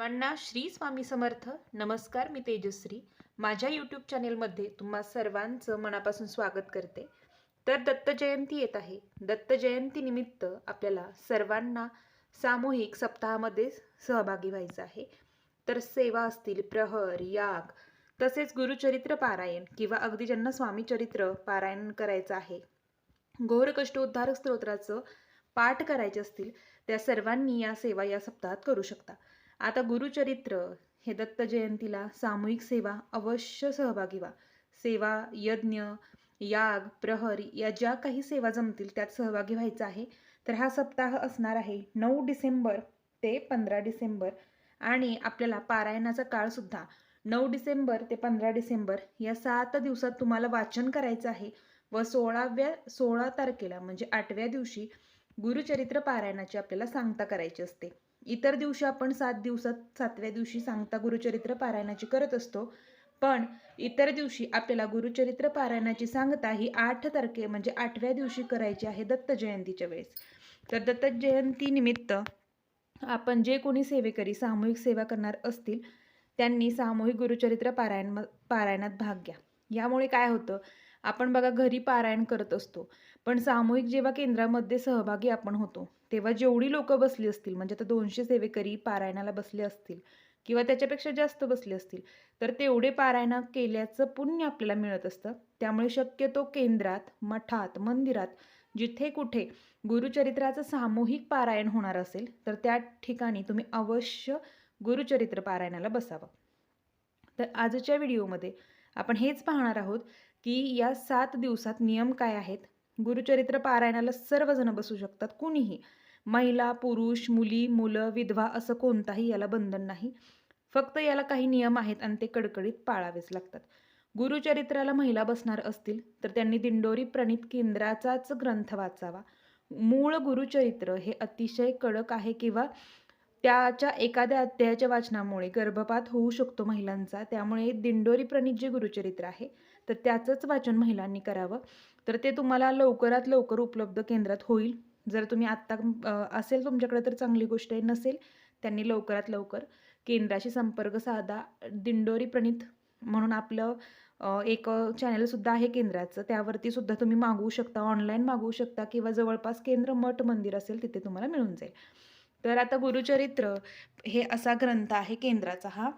सर्वांना श्री स्वामी समर्थ. नमस्कार मी तेजश्री. माझ्या यूट्यूब चॅनेलमध्ये तुम्हा सर्वांचं मनापासून स्वागत करते. तर दत्त जयंती येत आहे. दत्त जयंतीनिमित्त आपल्याला सर्वांना सामूहिक सप्ताहामध्ये सहभागी व्हायचं आहे. तर सेवा असतील प्रहर याग तसेच गुरुचरित्र पारायण किंवा अगदी ज्यांना स्वामी चरित्र पारायण करायचं आहे. घोर कष्टोद्धारक स्तोत्राचं पाठ करायचे असतील त्या सर्वांनी या सेवा या सप्ताहात करू शकता. आता गुरुचरित्र हे दत्त जयंतीला सामूहिक सेवा अवश्य सहभागी व्हा. सेवा यज्ञ याग प्रहर या ज्या काही सेवा जमतील त्यात सहभागी व्हायचं आहे. तर हा सप्ताह असणार आहे नऊ डिसेंबर ते पंधरा डिसेंबर आणि आपल्याला पारायणाचा काळसुद्धा नऊ डिसेंबर ते पंधरा डिसेंबर या सात दिवसात तुम्हाला वाचन करायचं आहे व सोळाव्या सोळा तारखेला म्हणजे आठव्या दिवशी गुरुचरित्र पारायणाची आपल्याला सांगता करायची असते. इतर दिवशी आपण सात दिवसात सातव्या दिवशी सांगता गुरुचरित्र पारायणाची करत असतो. पण इतर दिवशी आपल्याला गुरुचरित्र पारायणाची सांगता ही आठ तारखे म्हणजे आठव्या दिवशी करायची आहे दत्त जयंतीच्या वेळेस. तर दत्त जयंती निमित्त आपण जे कोणी सेवेकरी सामूहिक सेवा करणार असतील त्यांनी सामूहिक गुरुचरित्र पारायण पारायणात भाग घ्या. यामुळे काय होतं? आपण बघा घरी पारायण करत असतो. पण सामूहिक जेव्हा केंद्रामध्ये सहभागी आपण होतो तेव्हा जेवढी लोक बसली असतील म्हणजे आता दोनशे सेवेकरी पारायणाला बसले असतील किंवा त्याच्यापेक्षा जास्त बसले असतील तर तेवढे पारायण केल्याचं पुण्य आपल्याला मिळत असतं. त्यामुळे शक्यतो केंद्रात मठात मंदिरात जिथे कुठे गुरुचरित्राचं सामूहिक पारायण होणार असेल तर त्या ठिकाणी तुम्ही अवश्य गुरुचरित्र पारायणाला बसावं. तर आजच्या व्हिडिओमध्ये आपण हेच पाहणार आहोत की या सात दिवसात नियम काय आहेत? गुरुचरित्र पारायणाला सर्वजण बसू शकतात कुणीही. महिला पुरुष मुली मुलं विधवा असं कोणताही याला बंधन नाही. फक्त याला काही नियम आहेत आणि ते कडकडीत पाळावेच लागतात. गुरुचरित्राला महिला बसणार असतील तर त्यांनी दिंडोरी प्रणित केंद्राचाच ग्रंथ वाचावा. मूळ गुरुचरित्र हे अतिशय कडक आहे किंवा त्याच्या एखाद्या अध्यायाच्या वाचनामुळे गर्भपात होऊ शकतो महिलांचा. त्यामुळे दिंडोरी प्रणित जे गुरुचरित्र आहे तर त्याचंच वाचन महिलांनी करावं. तर ते तुम्हाला लवकरात लवकर उपलब्ध केंद्रात होईल. जर तुम्ही आत्ता असेल तुमच्याकडे तर चांगली गोष्ट आहे. नसेल त्यांनी लवकरात लवकर केंद्राशी संपर्क साधा. दिंडोरी प्रणित म्हणून आपलं एक चॅनलसुद्धा आहे केंद्राचं. त्यावरती सुद्धा तुम्ही मागवू शकता. ऑनलाईन मागवू शकता किंवा जवळपास केंद्र मठ मंदिर असेल तिथे तुम्हाला मिळून जाईल. तर आता गुरुचरित्र हे असा ग्रंथ आहे केंद्राचा हा.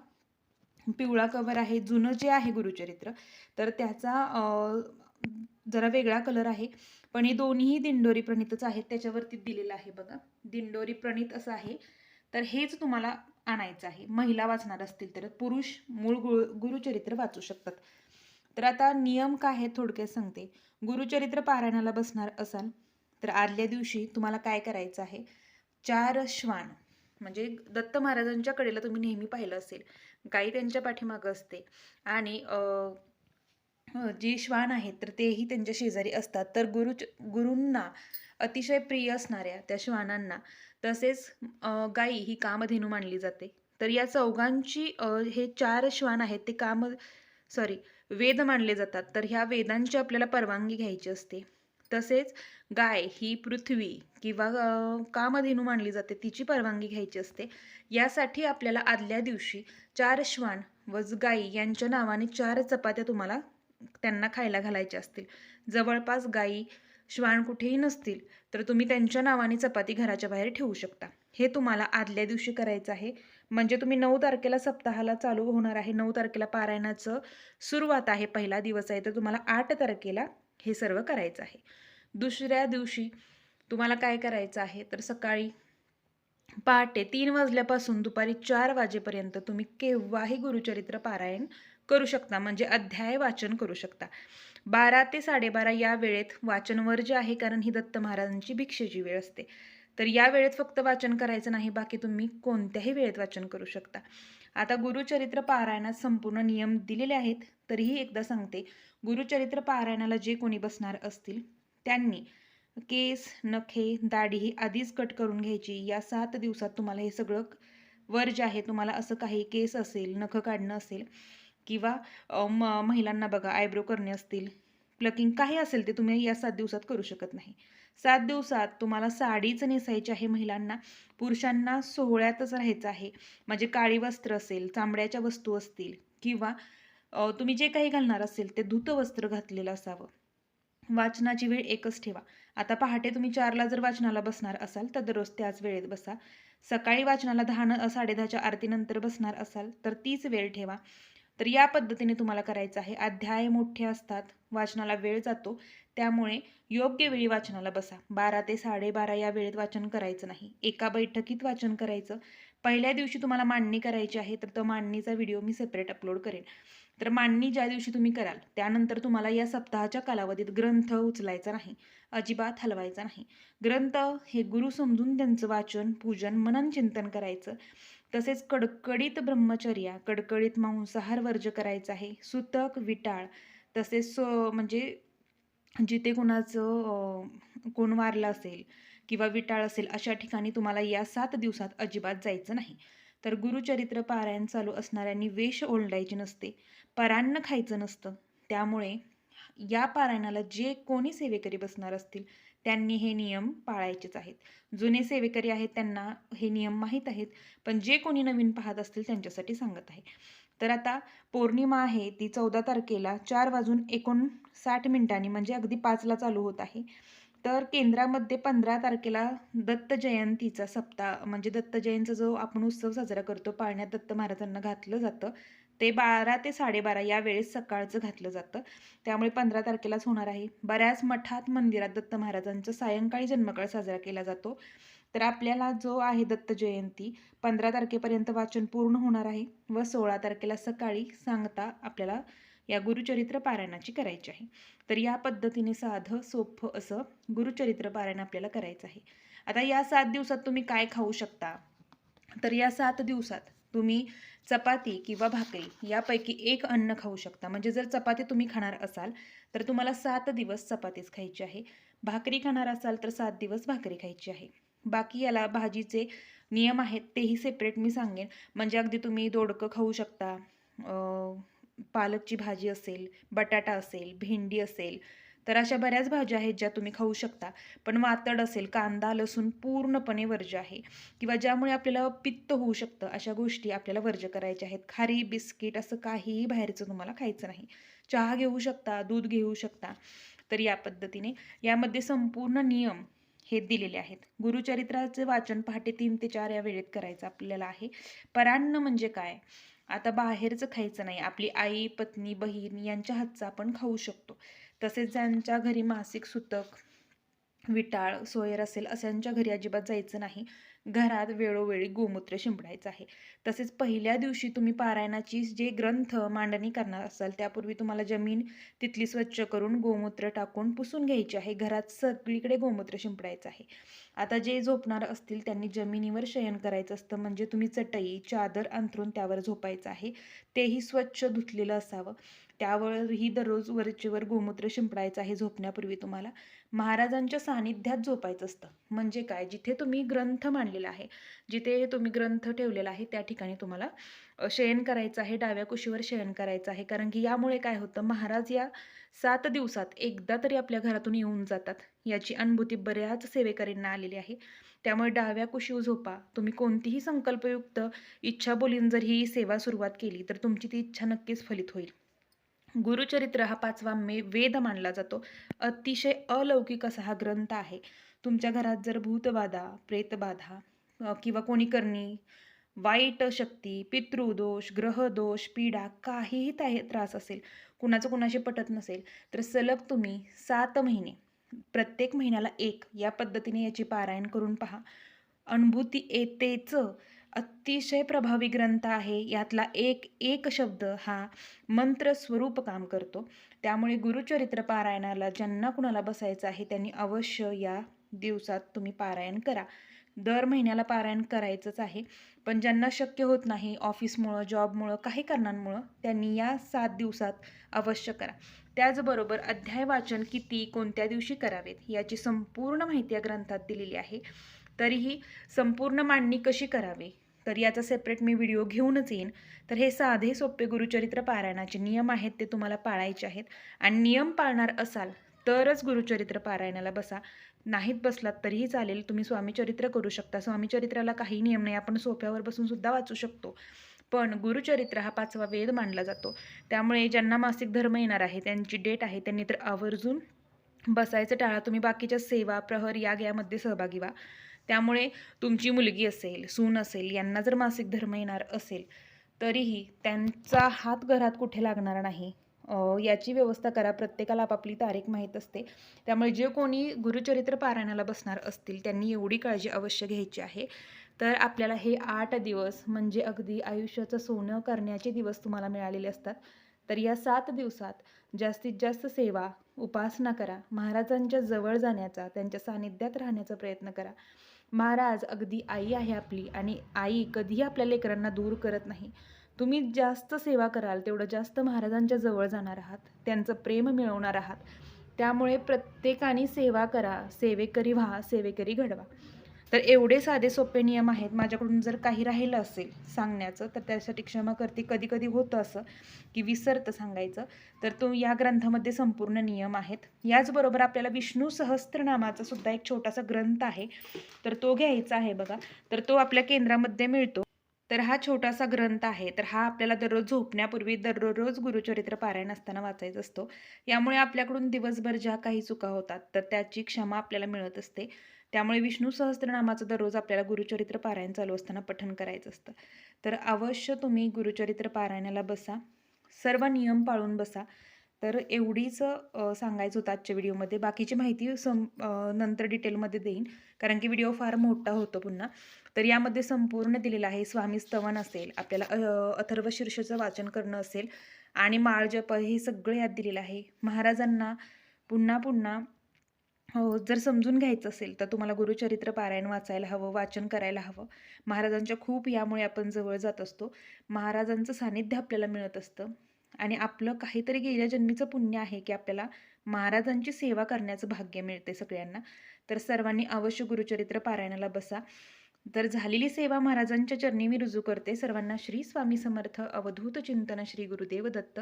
पिवळा कवर आहे जुनं जे आहे गुरुचरित्र तर त्याचा जरा वेगळा कलर आहे. पण हे दोन्ही दिंडोरी प्रणितच आहेत त्याच्यावरती दिलेलं आहे बघा. दिंडोरी प्रणित असं आहे. तर हेच तुम्हाला आणायचं आहे. महिला वाचणार असतील तर पुरुष मूळ गुरु गुरुचरित्र वाचू शकतात. तर आता नियम काय आहे थोडक्यात सांगते. गुरुचरित्र पारायणाला बसणार असाल तर आदल्या दिवशी तुम्हाला काय करायचं आहे? चार श्वान म्हणजे दत्त महाराजांच्या कडेला तुम्ही नेहमी पाहिलं असेल. गाई त्यांच्या पाठीमागं असते. आणि जी श्वान आहेत तर तेही त्यांच्या शेजारी असतात. तर गुरु गुरूंना अतिशय प्रिय असणाऱ्या त्या श्वानांना तसेच गाई ही कामधेनू मानली जाते. तर या चौघांची हे चार श्वान आहेत ते काम सॉरी वेद मानले जातात. तर ह्या वेदांची आपल्याला परवानगी घ्यायची असते. तसेच गाय ही पृथ्वी किंवा कामधेनू मानली जाते. तिची परवानगी घ्यायची असते. यासाठी आपल्याला आदल्या दिवशी चार श्वान व गाई यांच्या नावाने चार चपात्या तुम्हाला त्यांना खायला घालायच्या असतील. जवळपास गाई श्वान कुठेही नसतील तर तुम्ही त्यांच्या नावाने चपाती घराच्या बाहेर ठेवू शकता. हे तुम्हाला आदल्या दिवशी करायचं आहे. म्हणजे तुम्ही नऊ तारखेला सप्ताहाला चालू होणार आहे. नऊ तारखेला पारायणाचं सुरुवात आहे. पहिला दिवस आहे. तर तुम्हाला आठ तारखेला हे सर्व करायचं आहे. दुसऱ्या दिवशी तुम्हाला काय करायचं आहे? तर सकाळी पहाटे तीन वाजल्यापासून दुपारी चार वाजेपर्यंत तुम्ही केव्हाही गुरुचरित्र पारायण करू शकता म्हणजे अध्याय वाचन करू शकता. बारा ते साडेबारा या वेळेत वाचन जे आहे कारण ही दत्त महाराजांची भिक्षेची वेळ असते. तर या वेळेत फक्त वाचन करायचं नाही बाकी तुम्ही कोणत्याही वेळेत वाचन करू शकता. आता गुरुचरित्र पारायणात संपूर्ण नियम दिलेले आहेत. तरीही एकदा सांगते गुरुचरित्र पारायणाला जे कोणी बसणार असतील त्यांनी केस नखे दाढी ही आधीच कट करून घ्यायची. या सात दिवसात तुम्हाला हे सगळं वर जे आहे तुम्हाला असं काही केस असेल नखं काढणं असेल किंवा म महिलांना बघा आयब्रो करणे असतील प्लकिंग काही असेल ते तुम्ही या सात दिवसात करू शकत नाही. सात दिवसात तुम्हाला साडीच नेसायची आहे महिलांना पुरुषांना सोहळ्यातच राहायचं आहे. म्हणजे काळी वस्त्र असेल चांबड्याच्या वस्तू असतील किंवा तुम्ही जे काही घालणार असेल ते धुतं वस्त्र घातलेलं असावं. वाचनाची वेळ एकच ठेवा. आता पहाटे तुम्ही चारला जर वाचनाला बसणार असाल तर दररोज त्याच वेळेत बसा. सकाळी वाचनाला दहा न साडेदहाच्या आरतीनंतर बसणार असाल तर तीच वेळ ठेवा. तर या पद्धतीने तुम्हाला करायचं आहे. अध्याय मोठे असतात वाचनाला वेळ जातो. त्यामुळे योग्य वेळी वाचनाला बसा. बारा ते साडेबारा या वेळेत वाचन करायचं नाही. एका बैठकीत वाचन करायचं. पहिल्या दिवशी तुम्हाला मांडणी करायची आहे तर तो मांडणीचा व्हिडिओ मी सेपरेट अपलोड करेन. तर मांडणी ज्या दिवशी तुम्ही कराल त्यानंतर तुम्हाला या सप्ताहाच्या कालावधीत ग्रंथ उचलायचा नाही अजिबात हलवायचा नाही. ग्रंथ हे गुरु समजून त्यांचं वाचन पूजन मनन चिंतन करायचं. तसेच कडकडीत ब्रह्मचर्या कडकडीत मांसाहार वर्ज करायचा आहे. सुतक विटाळ तसेच सो म्हणजे जिथे कोणाचं कोण वारलं असेल किंवा विटाळ असेल अशा ठिकाणी तुम्हाला या सात दिवसात अजिबात जायचं नाही. तर गुरुचरित्र पारायण चालू असणाऱ्यांनी वेश ओलडायची नसते. परान्न खायचं नसतं. त्यामुळे या पारायणाला जे कोणी सेवेकरी बसणार असतील त्यांनी हे नियम पाळायचेच आहेत. जुने सेवेकरी आहेत त्यांना हे नियम माहीत आहेत पण जे कोणी नवीन पाहत असतील त्यांच्यासाठी सांगत आहे. तर आता पौर्णिमा आहे ती चौदा तारखेला चार वाजून एकोणसाठ मिनिटांनी म्हणजे अगदी पाचला चालू होत आहे. तर केंद्रामध्ये पंधरा तारखेला दत्त जयंतीचा सप्ताह म्हणजे दत्त जयंतीचा जो आपण उत्सव साजरा करतो पाळण्यात दत्त महाराजांना घातलं जातं. ते बारा ते साडेबारा या वेळेस सकाळचं घातलं जातं. त्यामुळे पंधरा तारखेलाच होणार आहे. बऱ्याच मठात मंदिरात दत्त महाराजांचा सायंकाळी जन्मकाळ साजरा केला जातो. तर आपल्याला जो आहे दत्त जयंती पंधरा तारखेपर्यंत वाचन पूर्ण होणार आहे व सोळा तारखेला सकाळी सांगता आपल्याला या गुरुचरित्र पारायणाची करायची आहे. तर या पद्धतीने साधं सोपं असं गुरुचरित्र पारायण आपल्याला करायचं आहे. आता या सात दिवसात तुम्ही काय खाऊ शकता? तर या सात दिवसात तुम्ही चपाती किंवा भाकरी यापैकी एक अन्न खाऊ शकता. म्हणजे जर चपाती तुम्ही खाणार असाल तर तुम्हाला सात दिवस चपातीच खायची आहे. भाकरी खाणार असाल तर सात दिवस भाकरी खायची आहे. बाकी याला भाजीचे नियम आहेत तेही सेपरेट मी सांगेन. म्हणजे अगदी तुम्ही दोडकं खाऊ शकता पालकची भाजी असेल बटाटा असेल भेंडी असेल तर अशा बऱ्याच भाज्या आहेत ज्या तुम्ही खाऊ शकता. पण वातड असेल कांदा लसूण पूर्णपणे वर्ज्य आहे. किंवा ज्यामुळे आपल्याला पित्त होऊ शकतं अशा गोष्टी आपल्याला वर्ज्य करायच्या आहेत. खारी बिस्किट असं काहीही बाहेरचं तुम्हाला खायचं नाही. चहा घेऊ शकता दूध घेऊ शकता तर या पद्धतीने. यामध्ये संपूर्ण नियम हे दिलेले आहेत. गुरुचरित्राचे वाचन पहाटे तीन ते चार या वेळेत करायचं आपल्याला आहे. परान्न म्हणजे काय? आता बाहेरचं खायचं नाही. आपली आई पत्नी बहीण यांच्या हातचं आपण खाऊ शकतो. तसेच ज्यांच्या घरी मासिक सुतक विटाळ सोयर असेल अशांच्या घरी अजिबात जायचं नाही. घरात वेळोवेळी गोमूत्र शिंपडायचं आहे. तसेच पहिल्या दिवशी तुम्ही पारायणाची जे ग्रंथ मांडणी करणार असाल त्यापूर्वी तुम्हाला जमीन तिथली स्वच्छ करून गोमूत्र टाकून पुसून घ्यायची आहे. घरात सगळीकडे गोमूत्र शिंपडायचं आहे. आता जे झोपणार असतील त्यांनी जमिनीवर शयन करायचं असतं. म्हणजे तुम्ही चटई चादर अंथरून त्यावर झोपायचं आहे. तेही स्वच्छ धुतलेलं असावं. त्यावरही दररोज वरचेवर गोमूत्र शिंपडायचं आहे झोपण्यापूर्वी तुम्हाला. महाराजांच्या सानिध्यात झोपायचं असतं. म्हणजे काय? जिथे तुम्ही ग्रंथ मांडलेला आहे जिथे तुम्ही ग्रंथ ठेवलेला आहे त्या ठिकाणी तुम्हाला शयन करायचं आहे डाव्या कुशीवर शयन करायचं आहे. कारण की यामुळे काय होतं? महाराज या सात दिवसात एकदा तरी आपल्या घरातून येऊन जातात. याची अनुभूती बऱ्याच सेवेकरींना आलेली आहे. त्यामुळे डाव्या कुशीव झोपा. तुम्ही कोणतीही संकल्पयुक्त इच्छा बोलीन जर ही सेवा सुरुवात केली तर तुमची ती इच्छा नक्कीच फलित होईल. गुरुचरित्र हा पाचवा मे वेद मानला जातो. अतिशय अलौकिक असा हा ग्रंथ आहे. तुमच्या घरात जर भूतबाधा प्रेतबाधा किंवा कोणी करणी वाईट शक्ती पितृदोष ग्रहदोष पीडा काहीही त्या त्रास असेल कुणाचं कुणाशी पटत नसेल तर सलग तुम्ही सात महिने प्रत्येक महिन्याला एक या पद्धतीने याची पारायण करून पहा. अनुभूती येतेच अतिशय प्रभावी ग्रंथ आहे. यातला एक एक शब्द हा मंत्र स्वरूप काम करतो. त्यामुळे गुरुचरित्र पारायणाला ज्यांना कुणाला बसायचं आहे त्यांनी अवश्य या दिवसात तुम्ही पारायण करा. दर महिन्याला पारायण करायचंच आहे. पण ज्यांना शक्य होत नाही ऑफिसमुळं जॉबमुळं काही कारणांमुळं त्यांनी या सात दिवसात अवश्य करा. त्याचबरोबर अध्याय वाचन किती कोणत्या दिवशी करावेत याची संपूर्ण माहिती या ग्रंथात दिलेली आहे. तरीही संपूर्ण मांडणी कशी करावी तर याचा सेपरेट मी व्हिडिओ घेऊनच येईन. तर हे साधे सोपे गुरुचरित्र पारायणाचे नियम आहेत ते तुम्हाला पाळायचे आहेत. आणि नियम पाळणार असाल तरच गुरुचरित्र पारायणाला बसा. नाहीत बसलात तरीही चालेल तुम्ही स्वामीचरित्र करू शकता. स्वामीचरित्राला काही नियम नाही आपण सोप्यावर बसून सुद्धा वाचू शकतो. पण गुरुचरित्र हा पाचवा वेद मानला जातो. त्यामुळे ज्यांना मासिक धर्म येणार आहे त्यांची डेट आहे त्यांनी तर आवर्जून बसायचं टाळा. तुम्ही बाकीच्या सेवा प्रहर या यामध्ये सहभागी व्हा. त्यामुळे तुमची मुलगी असेल सून असेल यांना जर मासिक धर्म येणार असेल तरीही त्यांचा हात घरात कुठे लागणार नाही? याची व्यवस्था करा. प्रत्येकाला आपापली तारीख माहीत असते. त्यामुळे जे कोणी गुरुचरित्र पारायणाला बसणार असतील त्यांनी एवढी काळजी अवश्य घ्यायची आहे. तर आपल्याला हे आठ दिवस म्हणजे अगदी आयुष्याचं सोनं करण्याचे दिवस तुम्हाला मिळालेले असतात. तर या सात दिवसात जास्तीत जास्त सेवा उपासना करा. महाराजांच्या जवळ जाण्याचा त्यांच्या सानिध्यात राहण्याचा प्रयत्न करा. महाराज अगदी आई आहे आपली आणि आई कधीही आपल्या लेकरांना दूर करत नाही. तुम्ही जास्त सेवा कराल तेवढं जास्त महाराजांच्या जवळ जाणार आहात त्यांचं प्रेम मिळवणार आहात. त्यामुळे प्रत्येकाने सेवा करा सेवेकरी व्हा सेवेकरी घडवा. तर एवढे साधे सोपे नियम आहेत माझ्याकडून जर काही राहिलं असेल सांगण्याचं तर त्यासाठी क्षमा करते. कधी कधी होतं असं की विसरतं सांगायचं. तर तो या ग्रंथामध्ये संपूर्ण नियम आहेत. याचबरोबर आपल्याला विष्णू सहस्त्रनामाचा सुद्धा एक छोटासा ग्रंथ आहे. तर तो घ्यायचा आहे बघा. तर तो आपल्या केंद्रामध्ये मिळतो. तर हा छोटासा ग्रंथ आहे. तर हा आपल्याला दररोज झोपण्यापूर्वी दररोज गुरुचरित्र पारायण असताना वाचायचा असतो. यामुळे आपल्याकडून दिवसभर ज्या काही चुका होतात तर त्याची क्षमा आपल्याला मिळत असते. त्यामुळे विष्णू सहस्त्रनामाचं दररोज आपल्याला गुरुचरित्र पारायण चालू असताना पठण करायचं असतं. तर अवश्य तुम्ही गुरुचरित्र पारायणाला बसा. सर्व नियम पाळून बसा. तर एवढीच सांगायचं होतं आजच्या व्हिडिओमध्ये. बाकीची माहिती सं नंतर डिटेलमध्ये देईन. कारण की व्हिडिओ फार मोठा होतो पुन्हा. तर यामध्ये संपूर्ण दिलेलं आहे. स्वामी स्तवन असेल आपल्याला अथर्व शीर्षचं वाचन करणं असेल आणि माळ जप हे सगळं यात दिलेलं आहे. महाराजांना पुन्हा पुन्हा हो जर समजून घ्यायचं असेल तर तुम्हाला गुरुचरित्र पारायण वाचायला हवं वाचन करायला हवं. महाराजांच्या खूप यामुळे आपण जवळ जात असतो. महाराजांचं सानिध्य आपल्याला मिळत असतं. आणि आपलं काहीतरी गेल्या जन्मीचं पुण्य आहे की आपल्याला महाराजांची सेवा करण्याचं भाग्य मिळते सगळ्यांना. तर सर्वांनी अवश्य गुरुचरित्र पारायणाला बसा. तर झालेली सेवा महाराजांच्या चरणी मी रुजू करते. सर्वांना श्री स्वामी समर्थ अवधूत चिंतन श्री गुरुदेव दत्त.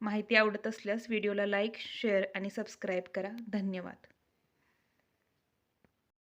माहिती आवडत असल्यास व्हिडिओला लाईक शेअर आणि सबस्क्राईब करा. धन्यवाद.